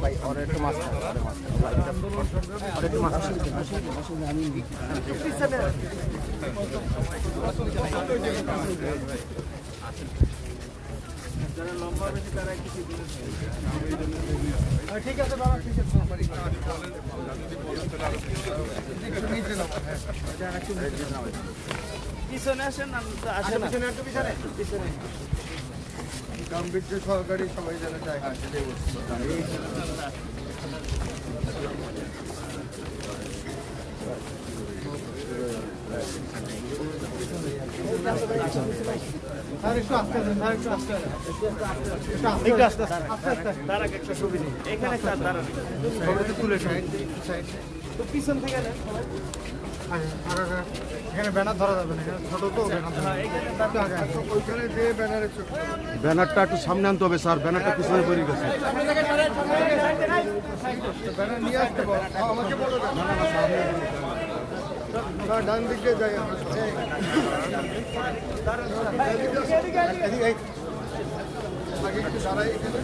ভাই ওর একটু মাছ একটু খাও। পিছনে আসেন না। আসেন পিছনে একটু পিছনে। পিছনে। গাম্ভীর্য সহকারী সবাই যেন চায় হ্যাঁ সেটাই একটু আস্তে আস্তে দাঁড়াক একটা সুবিধা এখানে তুলে তো পিছন থেকে নেন। এখানে ব্যানার ধরা যাবে না এখানে ছোট তো ব্যানার ওইখানে যে ব্যানারে ছোট ব্যানারটা একটু সামনে আনতে হবে স্যার ব্যানারটা পিছনে পড়ে গেছে। ব্যানার নিয়ে আসতে বল। আমাকে বলো না না, ডান দিকে যাই আমরা সবাই। আগে একটু দাঁড়াই এখানে।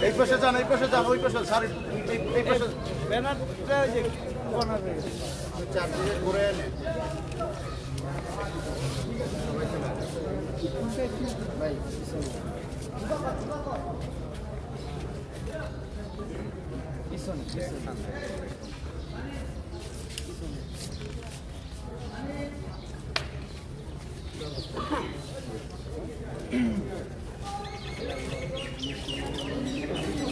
এই পাশে যান এই পাশে যান ওই পাশে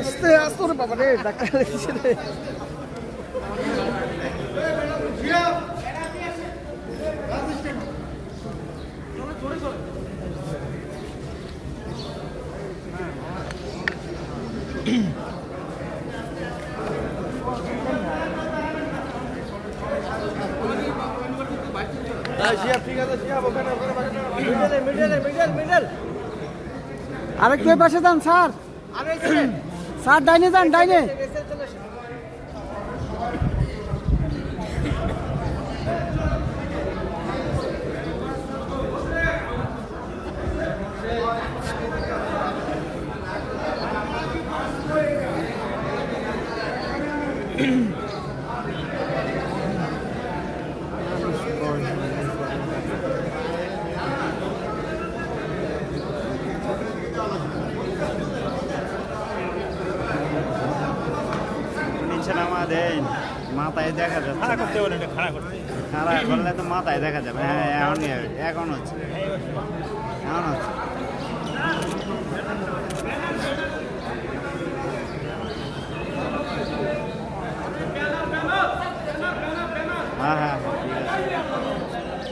আস্তে রে বাবা রে ডাক্তার এসেছে রে মিডলে আরেকটু পাশে যান স্যার স্যার ডাইনে যান ডাইনে মাথায় দেখা যাচ্ছে খাড়া করতে বলে খাড়া করতে। খাড়া করলে তো মাথায় দেখা যাবে। হ্যাঁ এখনই হবে এখন হচ্ছে। এখন হচ্ছে। হ্যাঁ হ্যাঁ ঠিক আছে।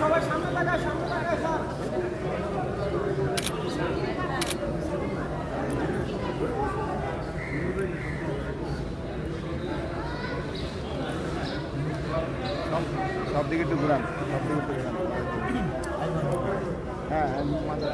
সবাই সামনে থাকা সামনে থাকা স্যার সব দিকে একটু সব দিকে হ্যাঁ মাথা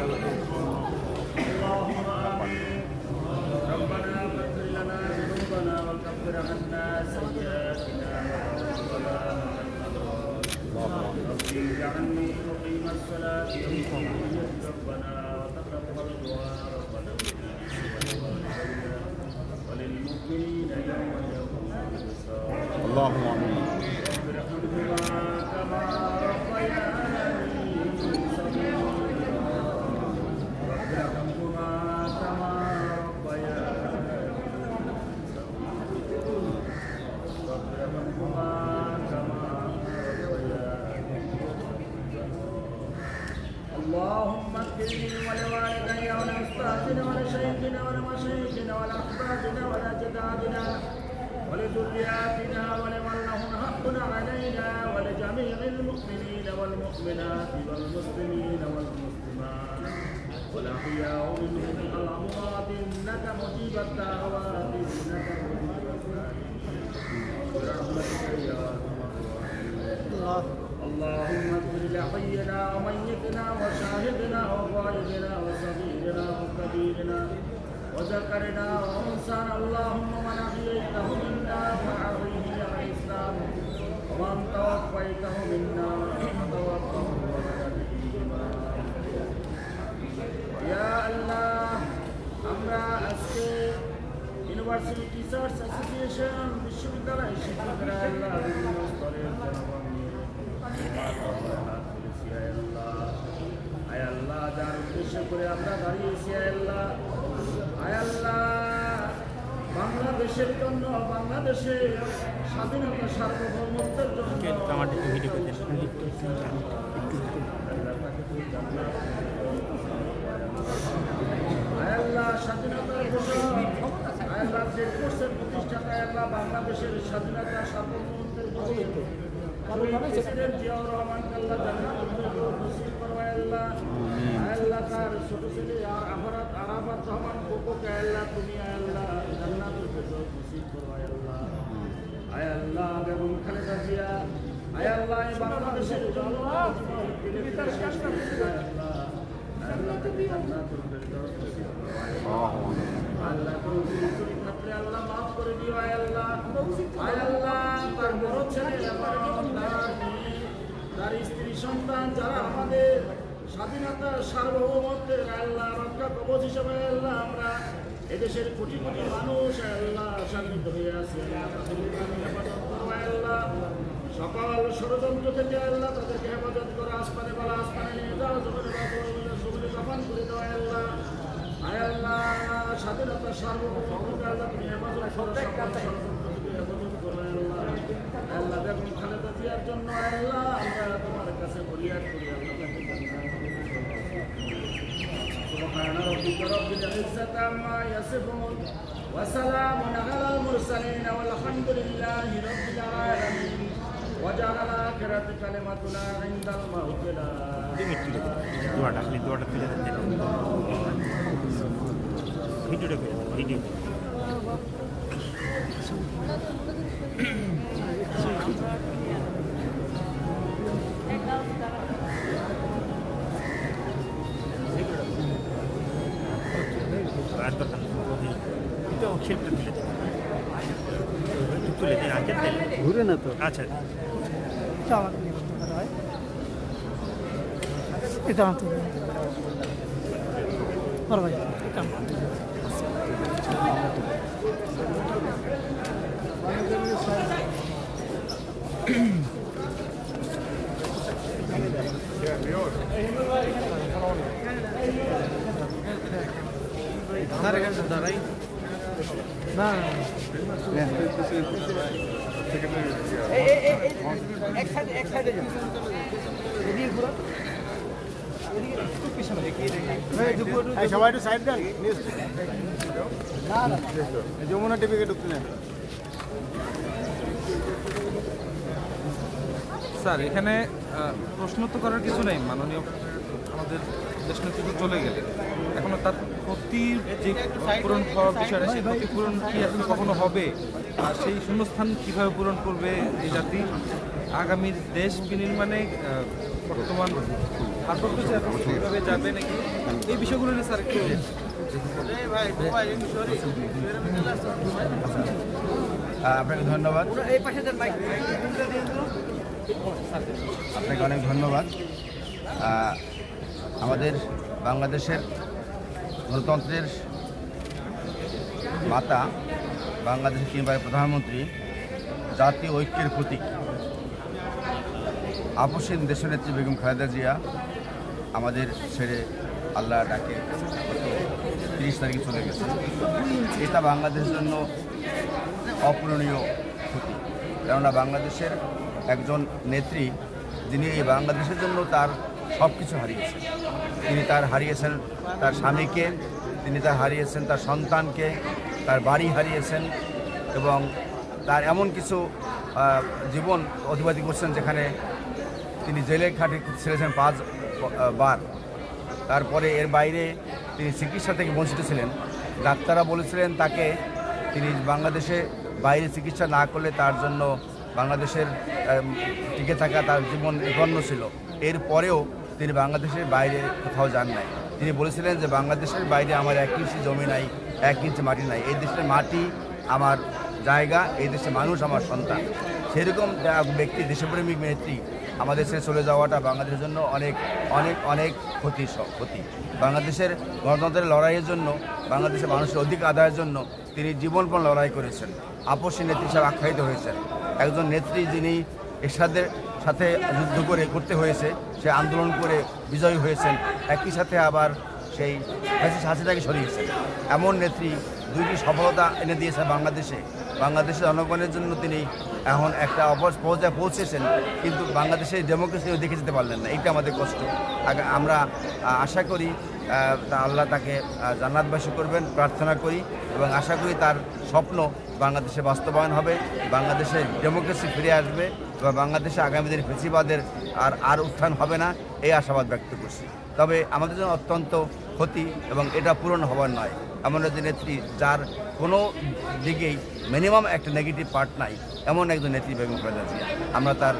Yeah. والمؤمنات والمسلمين والمسلمات. والأحياء منهم الأموات إنك مجيب الدعوات إنك مجيب برحمتك يا اللهم اغفر لحينا وميتنا وشاهدنا وغائبنا وصغيرنا وكبيرنا وذكرنا وأنثانا. اللهم من أحييته منا فاحيه على الإسلام ومن توفيته منا. আমরা আজকে ইউনিভার্সিটি টিচার্স অ্যাসোসিয়েশন বিশ্ববিদ্যালয় শিক্ষকরা আল্লাহ বিভিন্ন স্তরের জনগণ আয় আল্লাহ যার উদ্দেশ্য করে আমরা দাঁড়িয়েছি আয় আল্লাহ বাংলাদেশের জন্য বাংলাদেশের স্বাধীনতা সার্বভৌমত্বের জন্য। জান্নাত আয়াল্লাহ স্বাধীনতার ঘোষক আয়াল্লাহ যে কোর্সের প্রতিষ্ঠাতা আয়াল্লাহ বাংলাদেশের স্বাধীনতা সার্বভৌমত্বের প্রেসিডেন্ট জিয়াউর রহমানকে আল্লাহ আয়াল্লাহ। তার ছোট ছেলে আর আফরাত আরাফাত রহমান কোকোকে আয়াল্লাহ তুমি আয়াল্লাহ জান্নাতুল ফেরদৌস নসিব করো আয়াল্লাহ আয়াল্লাহ বেগম খালেদা জিয়া। আয়াল্লাহ এই বাংলাদেশের জন্য দিলে দিলে শেষ আয়াল্লাহ তুমি জান্নাতুল ফেরদৌস নসিব করো আল্লাহ। তুমি চুরি থাকলে আল্লাহ মাফ করে দিও, আয় আল্লাহ। আয় আল্লাহ, তার বড় ছেলে তার তার স্ত্রী, সন্তান, যারা আমাদের স্বাধীনতা সার্বভৌমত্বের আল্লাহ রক্ষা কবচ হিসেবে আল্লাহ আমরা এদেশের কোটি কোটি মানুষ আল্লাহ আশান্বিত হয়ে আছে। আল্লাহ সকল ষড়যন্ত্র থেকে আল্লাহ তাদেরকে হেফাজত করো, আসমানে বলা, আসমানে নিয়ে যাও, জমিনে জমিনে কফান করে দাও আয় আল্লাহ, স্বাধীনতা সার্বভৌমত্বকে আল্লাহ তুমি হেফাজত করো, সকল ষড়যন্ত্র থেকে হেফাজত করো আল্লাহ আয় আল্লাহ বেগম খালেদা জিয়ার জন্য আয় আল্লাহ আমরা তোমার কাছে ফরিয়াদ করি আল্লাহ তাকে জান্নাত سبحان ربك رب العزة عما يصفون وسلام على المرسلين والحمد لله رب العالمين وجعل الآخرة كلمتنا عند الموت لا দোয়াটা খালি দোয়াটা তুলে দেন ভিডিওটা করে দেন, ভিডিও ঘুরে না তো আচ্ছা এটা আমার তুলে বড় ভাই এটা সবাই একটু সাইড দেন যমুনা টিভিকে ঢুকতে নেন। স্যার এখানে প্রশ্ন তো করার কিছু নেই। মাননীয় আমাদের দেশ নেতৃত্ব চলে গেলে এখনও তার ক্ষতির যে পূরণ হওয়ার বিষয়টা, সেই ক্ষতিপূরণ কি এখন কখনো হবে? আর সেই শূন্যস্থান কীভাবে পূরণ করবে এই জাতি? আগামী দেশ বিনির্মাণে বর্তমান ভারপ্রাপ্ত যাবে নাকি? এই বিষয়গুলো নিয়ে স্যার একটু আপনাকে ধন্যবাদ। আপনাকে অনেক ধন্যবাদ। আমাদের বাংলাদেশের গণতন্ত্রের মাতা বাংলাদেশের তিনবারের প্রধানমন্ত্রী, জাতীয় ঐক্যের প্রতীক। আপসীন দেশনেত্রী বেগম খালেদা জিয়া আমাদের ছেড়ে আল্লাহ ডাকে তিরিশ তারিখে চলে গেছে। এটা বাংলাদেশের জন্য অপূরণীয় ক্ষতি। কেননা বাংলাদেশের একজন নেত্রী, যিনি এই বাংলাদেশের জন্য তার সব কিছু হারিয়েছেন। তিনি তার হারিয়েছেন তার স্বামীকে, তিনি তার হারিয়েছেন তার সন্তানকে, তার বাড়ি হারিয়েছেন এবং তার এমন কিছু জীবন অতিবাহিত করছেন যেখানে তিনি জেলে খাটে ছেড়েছেন পাঁচ বার। তারপরে এর বাইরে তিনি চিকিৎসা থেকে বঞ্চিত ছিলেন। ডাক্তাররা বলেছিলেন তাকে তিনি বাংলাদেশে বাইরে চিকিৎসা না করলে তার জন্য বাংলাদেশের টিকে থাকা তার জীবন বিপন্ন ছিল। এরপরেও তিনি বাংলাদেশের বাইরে কোথাও যান নাই। তিনি বলেছিলেন যে, বাংলাদেশের বাইরে আমার এক ইঞ্চি জমি নাই, এক ইঞ্চি মাটি নাই। এই দেশের মাটি আমার জায়গা, এই দেশের মানুষ আমার সন্তান। সেরকম ব্যক্তি, দেশপ্রেমিক নেত্রী, আমাদের ছেড়ে চলে যাওয়াটা বাংলাদেশের জন্য অনেক অনেক অনেক ক্ষতি ক্ষতি। বাংলাদেশের গণতন্ত্রের লড়াইয়ের জন্য, বাংলাদেশের মানুষের অধিক আদায়ের জন্য তিনি জীবনপণ লড়াই করেছেন। আপসী নেত্রী হিসাবে আখ্যায়িত হয়েছেন। একজন নেত্রী যিনি এরশাদের সাথে যুদ্ধ করে করতে হয়েছে, সে আন্দোলন করে বিজয়ী হয়েছেন, একই সাথে আবার সেই ফ্যাসিস্ট হাসিনাকে সরিয়েছেন। এমন নেত্রী, দুইটি সফলতা এনে দিয়েছে বাংলাদেশে। বাংলাদেশের জনগণের জন্য তিনি এখন একটা অপর পর্যায়ে পৌঁছেছেন, কিন্তু বাংলাদেশের ডেমোক্রেসিও দেখে যেতে পারলেন না। এইটা আমাদের কষ্ট। আমরা আশা করি তা আল্লাহ তাকে জান্নাতবাসী করবেন, প্রার্থনা করি এবং আশা করি তার স্বপ্ন বাংলাদেশে বাস্তবায়ন হবে বাংলাদেশে ডেমোক্রেসি ফিরে আসবে এবং বাংলাদেশে আগামী দিনে ফেসিবাদের আর আর উত্থান হবে না এই আশাবাদ ব্যক্ত করছি। তবে আমাদের জন্য অত্যন্ত ক্ষতি এবং এটা পূরণ হবার নয়। এমন একজন নেত্রী যার কোনো দিকেই মিনিমাম একটা নেগেটিভ পার্ট নাই এমন একজন নেত্রী বেগম খালেদা জিয়া। আমরা তার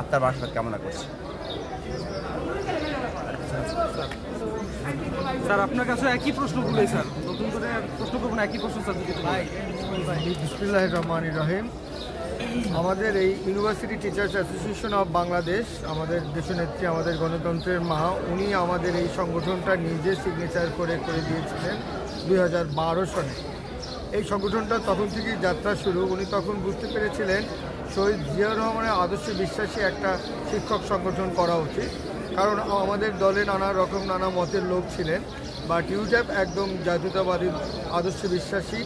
আত্মার বাসবাদ কামনা করছি। স্যার আপনার কাছে একই প্রশ্ন প্রশ্নগুলোই স্যার। নতুন করে প্রশ্ন করব না একই প্রশ্ন স্যার। বিসমিল্লাহ রহমান রহিম। আমাদের এই university teachers association of Bangladesh আমাদের দেশনেত্রী, আমাদের গণতন্ত্রের মা, উনি আমাদের এই সংগঠনটা নিজে সিগনেচার করে করে দিয়েছিলেন দুই হাজার বারো সনে। এই সংগঠনটা তখন থেকেই যাত্রা শুরু। উনি তখন বুঝতে পেরেছিলেন শহীদ জিয়াউর রহমানের আদর্শ বিশ্বাসী একটা শিক্ষক সংগঠন করা উচিত। কারণ আমাদের দলে নানা রকম, নানা মতের লোক ছিলেন। বাট ইউট্যাপ একদম জাতীয়তাবাদী আদর্শ বিশ্বাসী।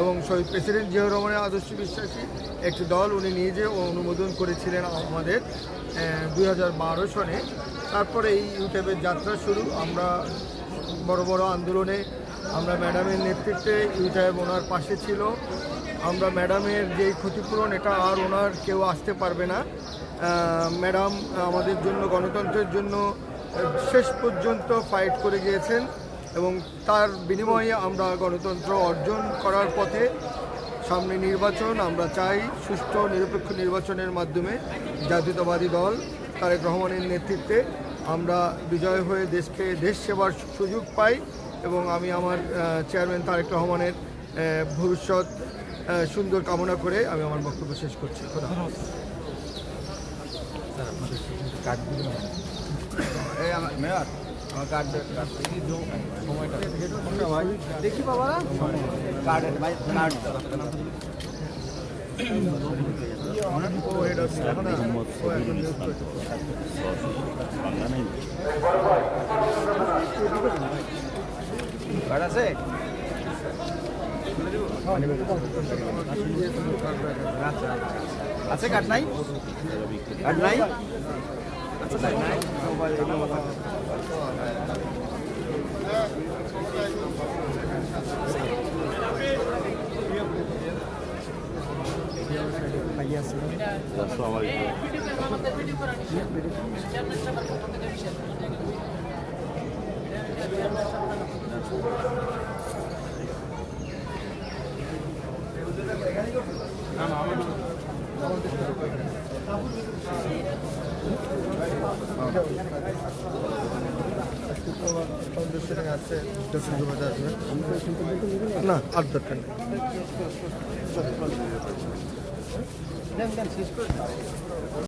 এবং শহীদ প্রেসিডেন্ট জিয়াউর রহমানের আদর্শ বিশ্বাসী একটি দল উনি নিজে অনুমোদন করেছিলেন আমাদের দুই হাজার বারো সনে। তারপরে এই ইউটিউবের যাত্রা শুরু। আমরা বড় বড় আন্দোলনে আমরা ম্যাডামের নেতৃত্বে ইউটিউব ওনার পাশে ছিল। আমরা ম্যাডামের যে ক্ষতিপূরণ, এটা আর ওনার কেউ আসতে পারবে না। ম্যাডাম আমাদের জন্য, গণতন্ত্রের জন্য শেষ পর্যন্ত ফাইট করে গিয়েছেন। এবং তার বিনিময়ে আমরা গণতন্ত্র অর্জন করার পথে সামনে নির্বাচন আমরা চাই সুষ্ঠু নিরপেক্ষ নির্বাচনের মাধ্যমে জাতীয়তাবাদী দল তারেক রহমানের নেতৃত্বে আমরা বিজয় হয়ে দেশকে দেশ সেবার সুযোগ পাই এবং আমি আমার চেয়ারম্যান তারেক রহমানের ভবিষ্যৎ সুন্দর কামনা করে আমি আমার বক্তব্য শেষ করছি। খোদা দেখি বাবা কার্ড ভাই কার্ড। কার্ড আছে আছে কাঠ নাই কাঠ নাই দর্শন জমাতে আসবে না আর দরকার নেই